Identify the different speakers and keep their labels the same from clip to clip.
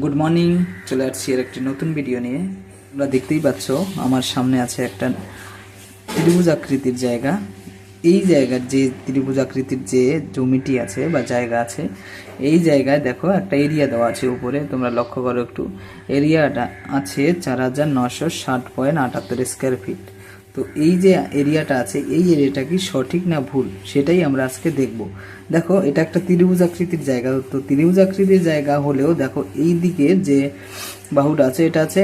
Speaker 1: Good morning চলে আসছি এর একটি নতুন ভিডিও নিয়ে। তোমরা দেখতেই পাচ্ছ, আমার সামনে আছে একটা ত্রিভুজ আকৃতির জায়গা। এই জায়গার যে ত্রিভুজ আকৃতির যে জমিটি আছে বা জায়গা আছে, এই জায়গায় দেখো একটা এরিয়া দেওয়া আছে উপরে। তোমরা লক্ষ্য করো একটু। এরিয়াটা আছে চার হাজার নশো ষাট পয়েন্ট আটাত্তর স্কোয়ার ফিট তো এই যে এরিয়াটা আছে, এই এরিয়াটা কি সঠিক না ভুল? সেটাই আমরা আজকে দেখব। দেখো, এটা একটা ত্রিভুজ আকৃতির জায়গা। তো ত্রিভুজ আকৃতির জায়গা হলেও দেখো, এই দিকে যে বাহুটা আছে, এটা আছে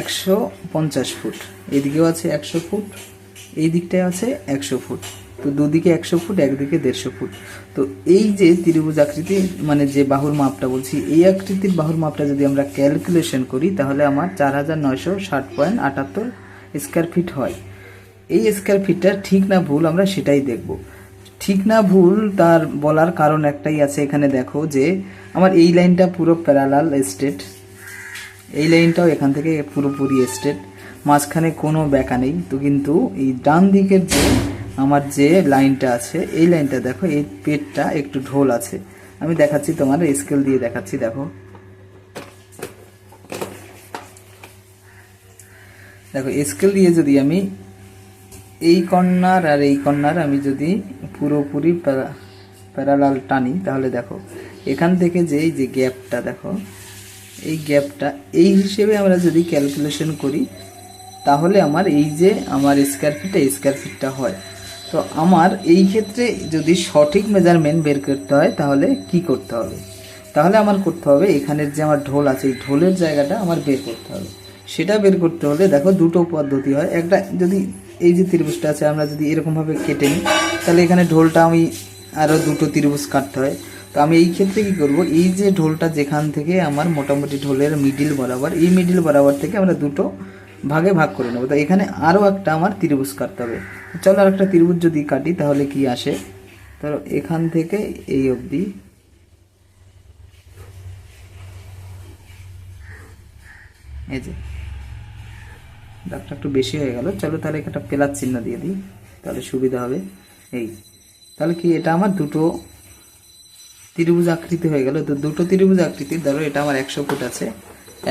Speaker 1: একশো পঞ্চাশ ফুট। এদিকেও আছে একশো ফুট, এই দিকটায় আছে একশো ফুট। তো দুদিকে একশো ফুট, একদিকে দেড়শো ফুট। তো এই যে ত্রিভুজ আকৃতি মানে যে বাহুর মাপটা বলছি, এই আকৃতির বাহুর মাপটা যদি আমরা ক্যালকুলেশন করি, তাহলে আমার চার হাজার নয়শো ষাট পয়েন্ট আটাত্তর স্কোয়ার ফিট হয়। এই স্কোয়ার ফিটটা ঠিক না ভুল আমরা সেটাই দেখব। ঠিক না ভুল তার বলার কারণ একটাই আছে এখানে দেখো যে আমার এই লাইনটা পুরো প্যারালাল স্টেট এই লাইনটাও এখান থেকে পুরোপুরি স্ট্রেট মাঝখানে কোনো ব্যাকা নেই। তো কিন্তু এই ডান দিকের যে আমার যে লাইনটা আছে, এই লাইনটা দেখো, এই পেটটা একটু ঢোল আছে। আমি দেখাচ্ছি তোমার স্কেল দিয়ে দেখাচ্ছি, দেখো। দেখো স্কেল দিয়ে যদি আমি এই কর্নার আর এই কর্নার আমি যদি পুরোপুরি প্যারা- প্যারালাল টানি, তাহলে দেখো, এখান থেকে যে এই যে গ্যাপটা দেখো, এই গ্যাপটা এই হিসেবে আমরা যদি ক্যালকুলেশন করি, তাহলে আমার এই যে আমার স্কোয়ার ফিটটা স্কোয়ার ফিটটা হয়। তো আমার এই ক্ষেত্রে যদি সঠিক মেজারমেন্ট বের করতে হয়, তাহলে কি করতে হবে? তাহলে আমার করতে হবে, এখানের যে আমার ঢোল আছে, এই ঢোলের জায়গাটা আমার বের করতে হবে। সেটা বের করতে হলে দেখো দুটো পদ্ধতি হয়। একটা যদি এই যে ত্রিভুজটা আছে, আমরা যদি এরকমভাবে কেটে নিই, তাহলে এখানে ঢোলটা আমি আরও দুটো ত্রিভুজ কাটতে হয়। তো আমি এই ক্ষেত্রে কি করব? এই যে ঢোলটা যেখান থেকে আমার মোটামুটি ঢোলের মিডিল বরাবর, এই মিডিল বরাবর থেকে আমরা দুটো ভাগে ভাগ করে নেব। তো এখানে আরও একটা আমার ত্রিভুজ কাটতে হবে। চলো আর একটা ত্রিভুজ যদি কাটি, তাহলে কি আসে? ধরো এখান থেকে এই অবধি। এই যে। দাগটা একটু বেশি হয়ে গেল। চলো তাহলে একটা প্লাস চিহ্ন দিয়ে দিই, তাহলে সুবিধা হবে। এই, তাহলে কি এটা আমার দুটো ত্রিভুজ আকৃতি হয়ে গেল। তো দুটো ত্রিভুজ আকৃতি ধরো এটা আমার একশো ফুট আছে।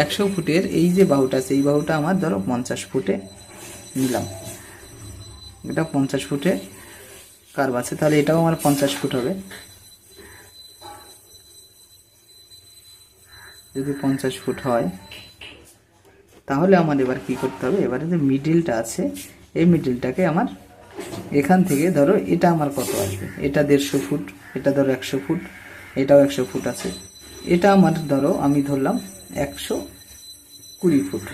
Speaker 1: একশো ফুটের এই যে বাহুটা আছে, এই বাহুটা আমার ধরো পঞ্চাশ ফুটে নিলাম। এটা পঞ্চাশ ফুটে কার্ভ আছে, তাহলে এটাও আমার পঞ্চাশ ফুট হবে। যদি পঞ্চাশ ফুট হয় তাহলে আমার এবার কি করতে হবে? এবারে যে মিডিলটা আছে, এই মিডিলটাকে আমার এখান থেকে ধরো এটা আমার কত আসবে? এটা দেড়শো ফুট, এটা ধরো একশো ফুট, এটাও একশো ফুট আছে। এটা আমার ধরো আমি ধরলাম একশো কুড়ি ফুট।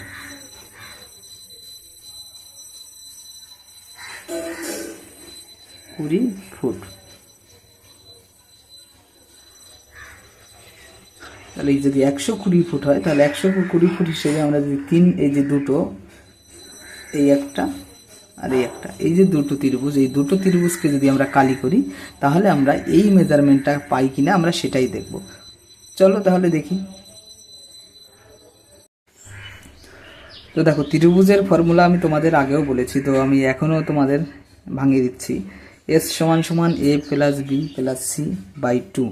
Speaker 1: কুড়ি ফুট। তাহলে এই যদি একশো কুড়ি ফুট হয়, তাহলে একশো কুড়ি ফুট হিসেবে আমরা যদি তিন, এই যে দুটো, এই একটা আর এই একটা, এই যে দুটো ত্রিভুজ, এই দুটো ত্রিভুজকে যদি আমরা কালি করি, তাহলে আমরা এই মেজারমেন্টটা পাই কিনা আমরা সেটাই দেখব। চলো তাহলে দেখি। তো দেখো, ত্রিভুজের ফর্মুলা আমি তোমাদের আগেও বলেছি, তো আমি এখনও তোমাদের ভাঙিয়ে দিচ্ছি। এস সমান সমান A plus B plus C by two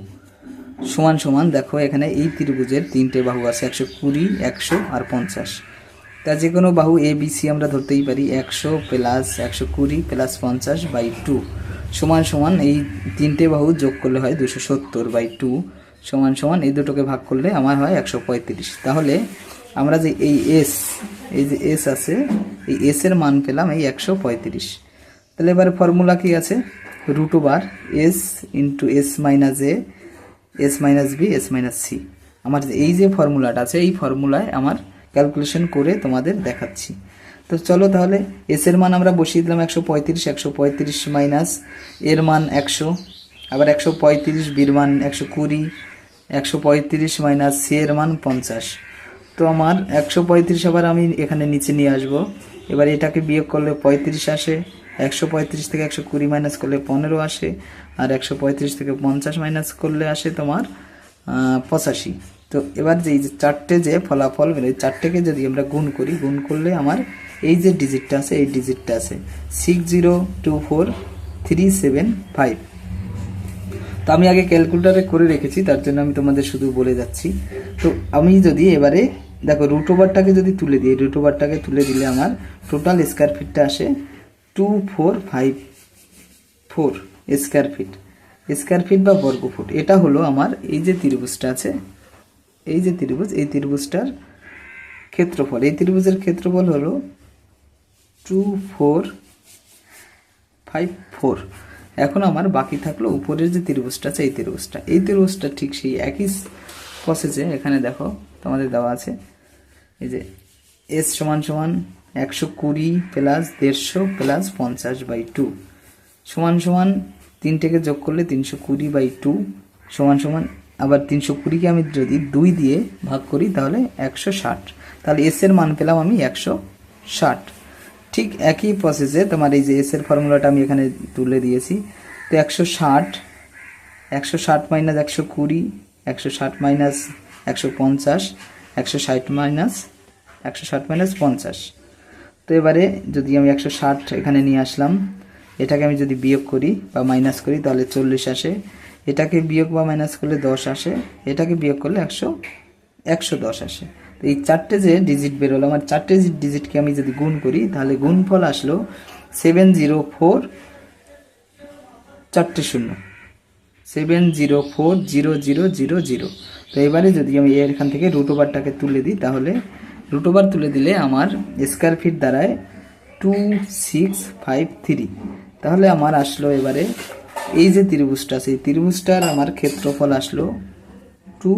Speaker 1: সমান সমান দেখো, এখানে এই ত্রিভুজের তিনটে বাহু আছে, একশো কুড়ি, একশো আর পঞ্চাশ। তা যে কোনো বাহু এ বি সি আমরা ধরতেই পারি, একশো প্লাস একশো কুড়ি প্লাস পঞ্চাশ বাই টু। সমান সমান এই তিনটে বাহু যোগ করলে হয় দুশো সত্তর বাই টু। সমান সমান এই দুটোকে ভাগ করলে আমার হয় একশো পঁয়ত্রিশ। তাহলে আমরা যে এই এস এই যে এস আছে, এই এস এর মান পেলাম এই একশো পঁয়ত্রিশ। তাহলে এবার ফর্মুলা কি আছে? Root over s into s minus a s minus b s minus c আমার এই যে ফর্মুলাটা আছে, এই ফর্মুলায় আমার ক্যালকুলেশন করে তোমাদের দেখাচ্ছি। তো চলো তাহলে এস এর মান আমরা বসিয়ে দিলাম একশো পঁয়ত্রিশ একশো পঁয়ত্রিশ মাইনাস এর মান একশো, আবার একশো পঁয়ত্রিশ বির মান একশো কুড়ি, একশো পঁয়ত্রিশ মাইনাস সি এর মান পঞ্চাশ। তো আমার একশো পঁয়ত্রিশ আবার আমি এখানে নিচে নিয়ে আসব। এবার এটাকে বিয়োগ করলে পঁয়ত্রিশ আসে। একশো পঁয়ত্রিশ থেকে একশো কুড়ি মাইনাস করলে পনেরো আসে, আর একশো পঁয়ত্রিশ থেকে পঞ্চাশ মাইনাস করলে আসে তোমার পঁচাশি। তো এবার যে চারটে যে ফলাফল বেরোয় চারটেকে যদি আমরা গুণ করি, গুণ করলে আমার এই যে ডিজিটটা আছে, এই ডিজিটটা আছে six zero two four three seven five তো আমি আগে ক্যালকুলেটারে করে রেখেছি, তার জন্য আমি তোমাদের শুধু বলে যাচ্ছি। তো আমি যদি এবারে, দেখো রুট ওভারটাকে যদি তুলে দিই রুট ওভারটাকে তুলে দিলে আমার টোটাল স্কোয়ার ফিটটা আসে two four five four square feet square feet বা বর্গ ফুট, এটা হলো আমার এই যে ত্রিভুজটা আছে, এই যে ত্রিভুজ, এই ত্রিভুজটার ক্ষেত্রফল, এই ত্রিভুজের ক্ষেত্রফল হলো টু ফোর ফাইভ ফোর এখন আমার বাকি থাকল উপরের যে ত্রিভুজটা আছে, এই ত্রিভুজটা এই ত্রিভুজটা ঠিক সেই একই প্রসেসে এখানে দেখো তোমাদের দেওয়া আছে, এই যে এস সমান সমান একশো কুড়ি প্লাস দেড়শো প্লাস পঞ্চাশ বাই টু সমান সমান তিনটেকে যোগ করলে তিনশো কুড়ি বাই টু সমান সমান আবার তিনশো কুড়িকে আমি যদি দুই দিয়ে ভাগ করি তাহলে একশো ষাট। তাহলে এস এর মান পেলাম আমি একশো ষাট। ঠিক একই প্রসেসে তোমার এই যে এস এর ফর্মুলাটা আমি এখানে তুলে দিয়েছি। তো একশো ষাট একশো ষাট মাইনাস একশো কুড়ি, একশো ষাট মাইনাস একশো পঞ্চাশ, একশো ষাট মাইনাস একশো ষাট মাইনাস পঞ্চাশ। তো এবারে যদি আমি একশো ষাট এখানে নিয়ে আসলাম, এটাকে আমি যদি বিয়োগ করি বা মাইনাস করি, তাহলে চল্লিশ আসে। এটাকে বিয়োগ বা মাইনাস করলে দশ আসে। এটাকে বিয়োগ করলে একশো একশো দশ আসে। তো এই চারটে যে ডিজিট বেরোলো আমার চারটে ডিজিটকে আমি যদি গুণ করি, তাহলে গুণফল আসলো সেভেন জিরো ফোর চারটে শূন্য। Seven zero four zero zero zero zero তো এবারে যদি আমি এখান থেকে রুট ওভারটাকে তুলে দিই, তাহলে রুট ওভার তুলে দিলে আমার স্কোয়ার ফিট দাঁড়ায় টু সিক্স ফাইভ থ্রি তাহলে আমার আসলো এবারে এই যে ত্রিভুজটা, সেই ত্রিভুজটার আমার ক্ষেত্রফল আসলো টু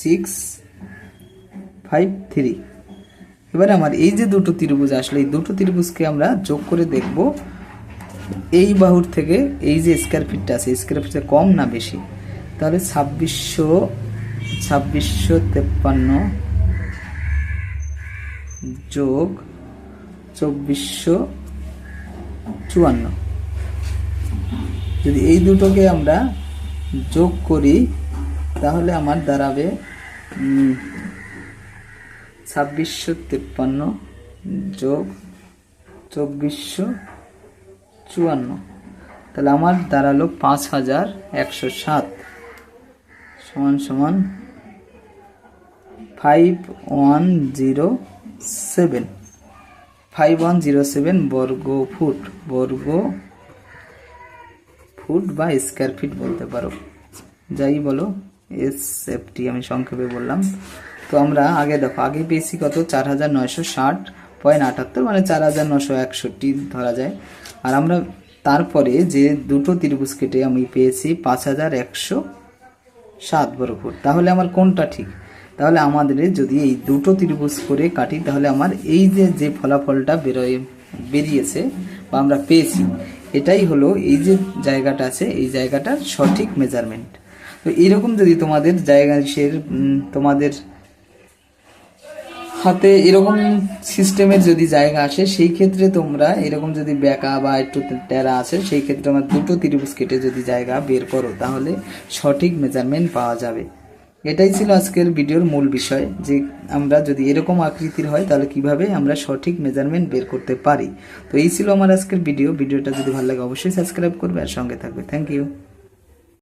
Speaker 1: সিক্স ফাইভ থ্রি এবারে আমার এই যে দুটো ত্রিভুজ আসলো, এই দুটো ত্রিভুজকে আমরা যোগ করে দেখব এই বাহুর থেকে এই যে স্কোয়ার ফিটটা আছে স্কোয়ার ফিটটা কম না বেশি। তাহলে ছাব্বিশশো ছাব্বিশশো তেপ্পান্ন যোগ চব্বিশশো চুয়ান্ন। যদি এই দুটোকে আমরা যোগ করি, তাহলে আমার দাঁড়াবে ছাব্বিশশো তেপ্পান্ন যোগ চব্বিশশো চুয়ান্ন। তাহলে আমার দাঁড়াল পাঁচ হাজার একশো সাত। সমান সমান five one zero seven. Five one zero seven বর্গ ফুট। বর্গ ফুট বা স্কোয়ার ফিট বলতে পারো। যাই বলো এস এফটি আমি সংক্ষেপে বললাম। তো আমরা আগে দেখো, আগে পেয়েছি কত? চার হাজার নয়শো ষাট পয়েন্ট আটাত্তর মানে চার হাজার নশো একষট্টি ধরা যায়। আর আমরা তারপরে যে দুটো ত্রিভুজ কেটে আমি পেয়েছি পাঁচ হাজার একশো সাত বর্গ ফুট। তাহলে আমার কোনটা ঠিক? তাহলে আমাদের যদি এই দুটো ত্রিভুজ করে কাটি, তাহলে আমার এই যে যে ফলাফলটা বেরোয়, বেরিয়েছে বা আমরা পেয়েছি, এটাই হলো এই যে জায়গাটা আছে, এই জায়গাটার সঠিক মেজারমেন্ট তো এরকম যদি তোমাদের জায়গা তোমাদের হাতে এরকম সিস্টেমের যদি জায়গা আসে, সেই ক্ষেত্রে তোমরা এরকম যদি ব্যাকা বা একটু টেরা আছে, সেই ক্ষেত্রে আমার দুটো ত্রিভুজ কেটে যদি জায়গা বের করো, তাহলে সঠিক মেজারমেন্ট পাওয়া যাবে। এটাই ছিল আজকের ভিডিওর মূল বিষয়, যে আমরা যদি এরকম আকৃতির হয়, তাহলে কীভাবে আমরা সঠিক মেজারমেন্ট বের করতে পারি? তো এই ছিল আমার আজকের ভিডিও। ভিডিওটা যদি ভালো লাগে, অবশ্যই সাবস্ক্রাইব করবে আর সঙ্গে থাকবে। Thank you